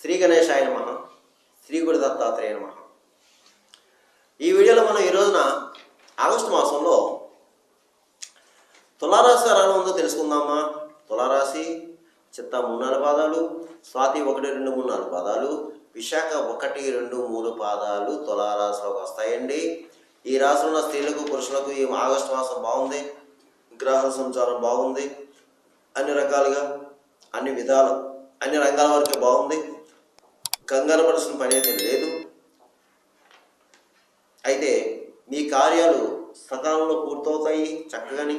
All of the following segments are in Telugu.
శ్రీ గణేశాయ నమ శ్రీ గురు దత్తాత్రేయ నమ. ఈ వీడియోలో మనం ఈ రోజున ఆగస్టు మాసంలో తులారాశి ఎలా ఉందో తెలుసుకుందామా? తులారాశి చిత్త మూడు నాలుగు పాదాలు స్వాతి ఒకటి రెండు మూడు నాలుగు పాదాలు విశాఖ ఒకటి రెండు మూడు పాదాలు తులారాశిలోకి వస్తాయండి. ఈ రాశిలో ఉన్న స్త్రీలకు పురుషులకు ఈ ఆగస్టు మాసం బాగుంది. గ్రహ సంచారం బాగుంది. అన్ని రకాలుగా అన్ని విధాలు అన్ని రంగాల వరకు బాగుంది. కంగారు పడాల్సిన పని అయితే లేదు. అయితే మీ కార్యాలు సకాలంలో పూర్తవుతాయి చక్కగాని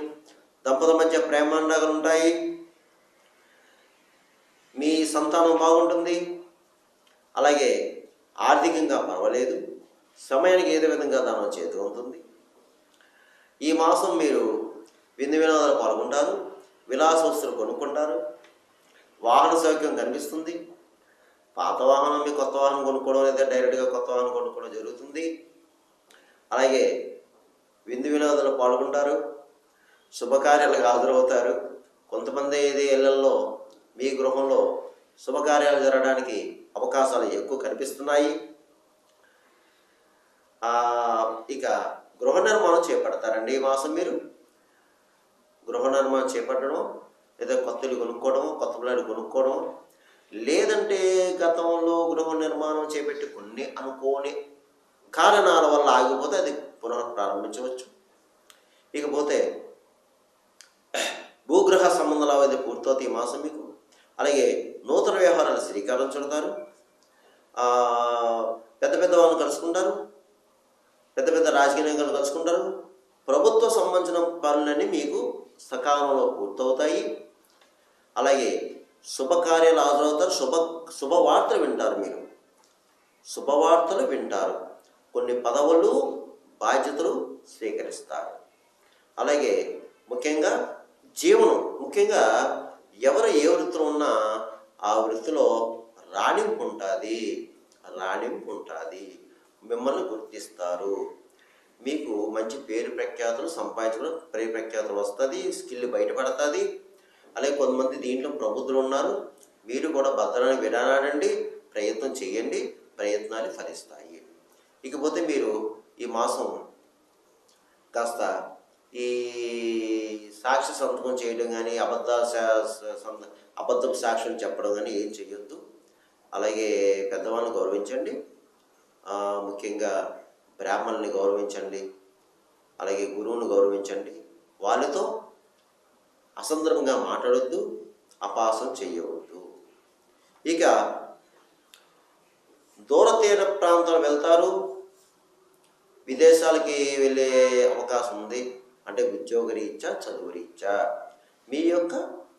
దంపతుల మధ్య ప్రేమాండాలు ఉంటాయి. మీ సంతానం బాగుంటుంది. అలాగే ఆర్థికంగా పర్వాలేదు. సమయానికి ఏదో విధంగా దానం చేతి ఉంటుంది. ఈ మాసం మీరు విందు వినోదాలు పాల్గొంటారు విలాస వస్తువులు కొనుక్కుంటారు. వాహన సౌఖ్యం కనిపిస్తుంది. పాత వాహనం మీ కొత్త వాహనం కొనుక్కోవడం లేదా డైరెక్ట్గా కొత్త వాహనం కొనుక్కోవడం జరుగుతుంది. అలాగే విందు వినోదాలు పాల్గొంటారు శుభకార్యాలకు హాజరవుతారు. కొంతమంది ఇది ఇళ్ళలో మీ గృహంలో శుభకార్యాలు జరగడానికి అవకాశాలు ఎక్కువ కనిపిస్తున్నాయి. ఇక గృహ నిర్మాణం చేపడతారండి ఈ మాసం మీరు? గృహ నిర్మాణం చేపట్టడం లేదా కొత్తలు కొనుక్కోవడం కొత్త పిల్లలు కొనుక్కోవడం లేదంటే గతంలో గృహ నిర్మాణం చేపట్టి కొన్ని అనుకోని కారణాల వల్ల ఆగిపోతే అది పునః ప్రారంభించవచ్చు ఇకపోతే భూగ్రహ సంబంధాలు అయితే పూర్తవుతాయి ఈ మాసం మీకు అలాగే నూతన వ్యవహారాలు శ్రీకారం చుడతారు. పెద్ద పెద్ద వాళ్ళని కలుసుకుంటారు. పెద్ద పెద్ద రాజకీయ నాయకులు కలుసుకుంటారు. ప్రభుత్వ సంబంధించిన పనులన్నీ మీకు సకాలంలో పూర్తవుతాయి. అలాగే శుభకార్యాలు హాజరవుతారు శుభ శుభవార్తలు వింటారు మీరు. శుభవార్తలు వింటారు. కొన్ని పదవులు బాధ్యతలు స్వీకరిస్తారు. అలాగే ముఖ్యంగా జీవనం ముఖ్యంగా ఎవరు ఏ వృత్తిలో ఉన్నా ఆ వృత్తిలో రాణింపు ఉంటుంది. రాణింపు ఉంటుంది. మిమ్మల్ని గుర్తిస్తారు. మీకు మంచి పేరు ప్రఖ్యాతులు సంపాదించడం పేరు ప్రఖ్యాతులు వస్తుంది స్కిల్ బయటపడుతుంది. అలాగే కొంతమంది దీంట్లో ప్రబుద్ధులు ఉన్నారు. మీరు కూడా భద్రాన్ని విడనాడండి ప్రయత్నం చేయండి ప్రయత్నాలు ఫలిస్తాయి. ఇకపోతే మీరు ఈ మాసం కాస్త ఈ సాక్షి సంతకం చేయడం కానీ అబద్ధ సా- స- అబద్ధపు సాక్ష్యం చెప్పడం కానీ ఏం చేయొద్దు. అలాగే పెద్దవాళ్ళని గౌరవించండి. ముఖ్యంగా బ్రాహ్మణుల్ని గౌరవించండి. అలాగే గురువుని గౌరవించండి. వాళ్ళతో అసందర్భంగా మాట్లాడొద్దు అపాసం చేయవద్దు. ఇక దూర తీర ప్రాంతాలు వెళ్తారు. విదేశాలకి వెళ్ళే అవకాశం ఉంది. అంటే ఉద్యోగ రీత్యా చదువు రీత్యా మీ యొక్క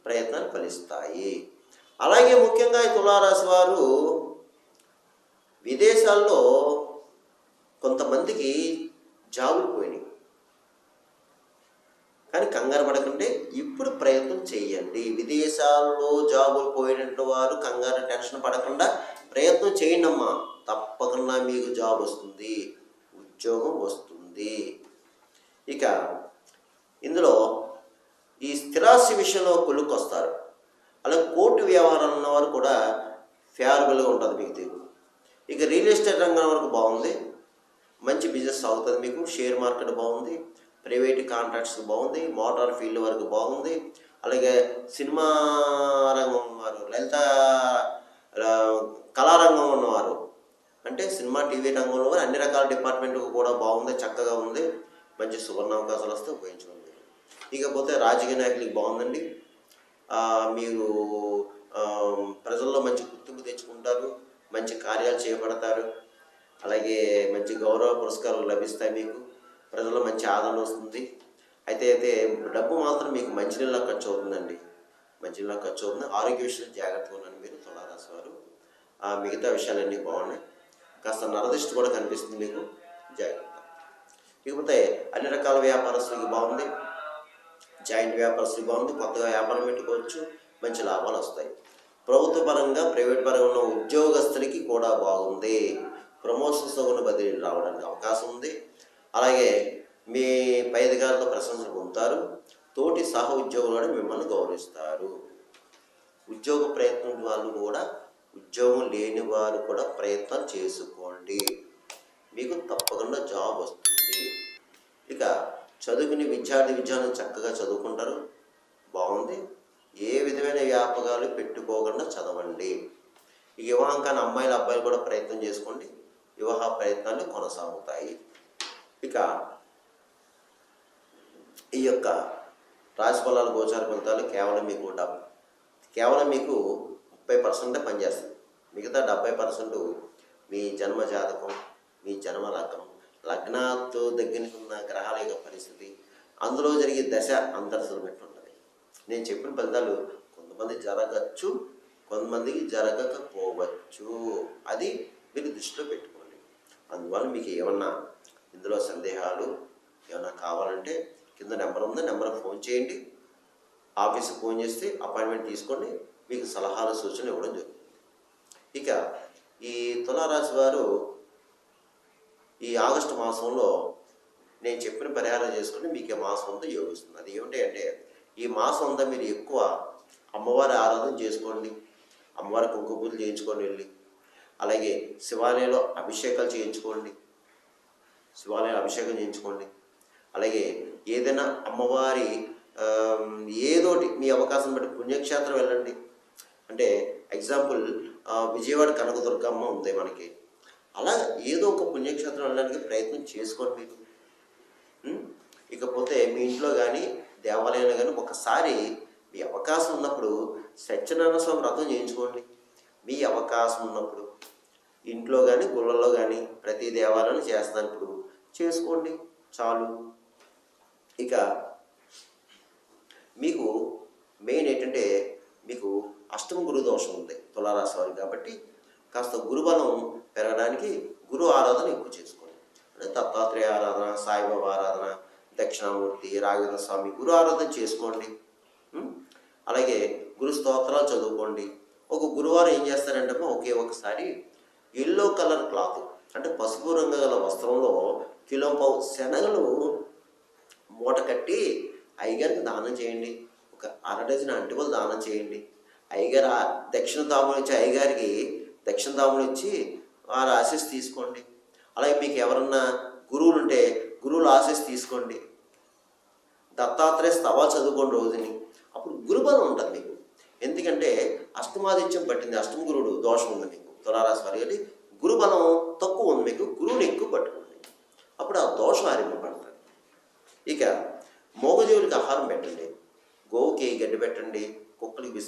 ప్రయత్నాలు ఫలిస్తాయి. అలాగే ముఖ్యంగా ఈ తులారాశి వారు విదేశాల్లో కొంతమందికి జాబులు పోయినాయి. కానీ కంగారు పడకండి. ఇప్పుడు ప్రయత్నం చేయండి. విదేశాల్లో జాబులు పోయినట్టు వారు కంగారు టెన్షన్ పడకుండా ప్రయత్నం చేయండి అమ్మా తప్పకుండా మీకు జాబ్ వస్తుంది. ఉద్యోగం వస్తుంది. ఇక ఇందులో ఈ స్థిరాస్తి విషయంలో కొలుక్కు వస్తారు. అలాగే కోర్టు వ్యవహారాలు ఉన్నవారు కూడా ఫేవరబుల్గా ఉంటుంది మీకు తీరు ఇక రియల్ ఎస్టేట్ రంగం వరకు బాగుంది. మంచి బిజినెస్ సాగుతుంది మీకు. షేర్ మార్కెట్ బాగుంది. ప్రైవేట్ కాంట్రాక్ట్స్ బాగుంది మోటార్ ఫీల్డ్ వరకు బాగుంది. అలాగే సినిమా రంగం వారు లలిత కళారంగం ఉన్నవారు. అంటే సినిమా టీవీ రంగంలో వారు అన్ని రకాల డిపార్ట్మెంట్ కూడా బాగుంది చక్కగా ఉంది. మంచి సువర్ణ అవకాశాలు వస్తే ఉపయోగించుకోండి ఇకపోతే రాజకీయ నాయకులకి బాగుందండి. మీరు ప్రజల్లో మంచి గుర్తింపు తెచ్చుకుంటారు మంచి కార్యాలు చేపడతారు. అలాగే మంచి గౌరవ పురస్కారాలు లభిస్తాయి మీకు. ప్రజల్లో మంచి ఆదరణ వస్తుంది. అయితే అయితే డబ్బు మాత్రం మీకు మంచినీళ్ళ ఖర్చు అవుతుందండి. మంచినీళ్ళ ఖర్చు అవుతుంది. ఆరోగ్య విషయంలో జాగ్రత్తగా ఉన్నాను మీరు తులారాశి వారు. ఆ మిగతా విషయాలన్నీ బాగున్నాయి. కాస్త నరదృష్టి కూడా కనిపిస్తుంది మీకు. జాగ్రత్త. ఇకపోతే అన్ని రకాల వ్యాపారస్తులకి బాగుంది. జాయింట్ వ్యాపారస్తులకి బాగుంది. కొత్తగా వ్యాపారం పెట్టుకోవచ్చు. మంచి లాభాలు వస్తాయి. ప్రభుత్వ పరంగా ప్రైవేట్ పరంగా ఉన్న ఉద్యోగస్తులకి కూడా బాగుంది. ప్రమోషన్స్ ఉన్న బదిలీలు రావడానికి అవకాశం ఉంది. అలాగే మీ పై అధికారులతో ప్రశంసలు పొందుతారు. తోటి సహ ఉద్యోగులను మిమ్మల్ని గౌరవిస్తారు. ఉద్యోగ ప్రయత్నం వాళ్ళు కూడా ఉద్యోగం లేని వారు కూడా ప్రయత్నం చేసుకోండి. మీకు తప్పకుండా జాబ్ వస్తుంది. ఇక చదువుకుని విద్యార్థి విద్యార్థులు చక్కగా చదువుకుంటారు. బాగుంది. ఏ విధమైన వ్యాపకాలు పెట్టుకోకుండా చదవండి. ఈ వివాహం కానీ అమ్మాయిలు అబ్బాయిలు కూడా ప్రయత్నం చేసుకోండి. వివాహ ప్రయత్నాలు కొనసాగుతాయి. ఇక ఈ యొక్క రాశి ఫలాలు గోచార ఫలితాలు కేవలం మీకు డబ్బు కేవలం మీకు ముప్పై పర్సెంటే పనిచేస్తుంది మిగతా డెబ్బై పర్సెంట్ మీ జన్మ జాతకం మీ జన్మ లగ్నం లగ్నాతో దగ్గర ఉన్న గ్రహాల యొక్క పరిస్థితి అందులో జరిగే దశ అంతర్సలు పెట్టి ఉంటుంది నేను చెప్పిన ఫలితాలు కొంతమంది జరగచ్చు కొంతమందికి జరగకపోవచ్చు. అది మీరు దృష్టిలో పెట్టుకోండి. అందువల్ల మీకు ఏమన్నా ఇందులో సందేహాలు ఏమైనా కావాలంటే కింద నెంబర్ ఉంది నెంబర్కి ఫోన్ చేయండి. ఆఫీస్కి ఫోన్ చేస్తే అపాయింట్మెంట్ తీసుకోండి మీకు సలహాలు సూచనలు ఇవ్వడం జరుగుతుంది. ఇక ఈ తులారాశి వారు ఈ ఆగస్టు మాసంలో నేను చెప్పిన పరిహారం చేసుకుని మీకు ఈ మాసం అంతా యోగిస్తుంది. అది ఏమిటి అంటే ఈ మాసం అంతా మీరు ఎక్కువ అమ్మవారి ఆరాధన చేసుకోండి అమ్మవారి కుంకుపూజలు చేయించుకొని వెళ్ళి అలాగే శివాలయంలో అభిషేకాలు చేయించుకోండి శివాలయం అభిషేకం చేయించుకోండి. అలాగే ఏదైనా అమ్మవారి ఏదోటి మీ అవకాశం బట్టి పుణ్యక్షేత్రం వెళ్ళండి. అంటే ఎగ్జాంపుల్ విజయవాడ కనకదుర్గమ్మ ఉంది మనకి. అలా ఏదో ఒక పుణ్యక్షేత్రం వెళ్ళడానికి ప్రయత్నం చేసుకోండి మీరు. ఇకపోతే మీ ఇంట్లో కానీ దేవాలయంలో కానీ ఒకసారి మీ అవకాశం ఉన్నప్పుడు సత్యనారాయణ స్వామి వ్రతం చేయించుకోండి. మీ అవకాశం ఉన్నప్పుడు ఇంట్లో కానీ గుళ్ళల్లో కానీ ప్రతి దేవాలయం చేస్తున్నప్పుడు చేసుకోండి చాలు. ఇక మీకు మెయిన్ ఏంటంటే మీకు అష్టమ గురు దోషం ఉంది తులారాశి వారికి కాబట్టి కాస్త గురుబలం పెరగడానికి గురు ఆరాధన ఎక్కువ చేసుకోండి. అంటే దత్తాత్రేయ ఆరాధన సాయిబాబా ఆరాధన దక్షిణామూర్తి రాఘవేంద్ర స్వామి గురు ఆరాధన చేసుకోండి. అలాగే గురు స్తోత్రాలు చదువుకోండి. ఒక గురువారం ఏం చేస్తారంటే ఒకే ఒకసారి ఎల్లో కలర్ క్లాత్ అంటే పసుపు రంగు గల వస్త్రంలో కిలో పావు శనగలు మూట కట్టి అయ్యగారికి దానం చేయండి. ఒక అర డజన్ అంటికలు దానం చేయండి. అయ్యగారు ఆ దక్షిణ తాములు ఇచ్చి అయ్యగారికి దక్షిణ తాములు ఇచ్చి వారి ఆశీస్ తీసుకోండి. అలాగే మీకు ఎవరన్నా గురువులు ఉంటే గురువుల ఆశీస్ తీసుకోండి. దత్తాత్రేయ స్తవాలు చదువుకోండి రోజుని. అప్పుడు గురుబలం ఉంటుంది మీకు. ఎందుకంటే అష్టమాదిత్యం పట్టింది అష్టమ గురుడు దోషం ఉంది మీకు. తులారాశి వారి గురుబలం తక్కువ ఉంది మీకు గురువుని ఎక్కువ పట్టుకోండి అప్పుడు ఆ దోషం ఆరింపబడుతుంది ఇక మోగజీవులకి ఆహారం పెట్టండి గోవుకి గడ్డి పెట్టండి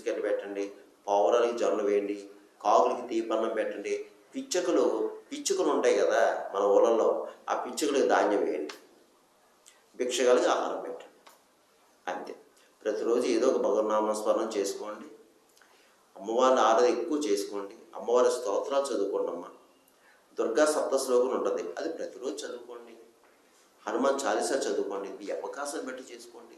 తీసుకెళ్ళి పెట్టండి పావురాలకి జొన్న వేయండి కాకులకి తీపన్నం పెట్టండి. పిచ్చుకలు పిచ్చుకలు ఉంటాయి కదా మన ఊళ్ళల్లో ఆ పిచ్చుకలకి ధాన్యం వేయండి. భిక్షగాలకి ఆహారం పెట్టండి. అంతే. ప్రతిరోజు ఏదో ఒక భగవన్నామస్మరణం చేసుకోండి. అమ్మవారిని ఆరాధన ఎక్కువ చేసుకోండి. అమ్మవారి స్తోత్రాలు చదువుకోండి అమ్మ. దుర్గా సప్తశ్లోకం ఉంటుంది. అది ప్రతిరోజు చదువుకోండి. హనుమాన్ చాలీసా చదువుకోండి. మీ అవకాశం బట్టి చేసుకోండి.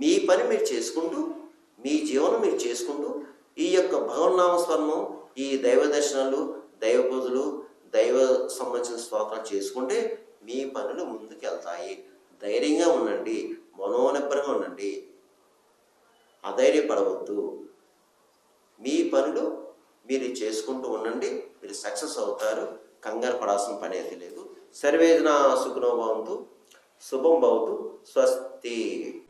మీ పని మీరు చేసుకుంటూ మీ జీవనం మీరు చేసుకుంటూ ఈ యొక్క భగవన్నామస్మరణం ఈ దైవ దర్శనాలు దైవ పూజలు దైవ సంబంధించిన స్తోత్రాలు చేసుకుంటే మీ పనులు ముందుకు వెళ్తాయి. ధైర్యంగా ఉండండి. మనోనిబ్బరంగా ఉండండి. అధైర్యపడవద్దు. మీ పనులు మీరు చేసుకుంటూ ఉండండి. మీరు సక్సెస్ అవుతారు. కంగారు పడాల్సిన పని అయితే లేదు. సర్వేదన సుఖనో భవంతు. శుభం భవతు. స్వస్తి.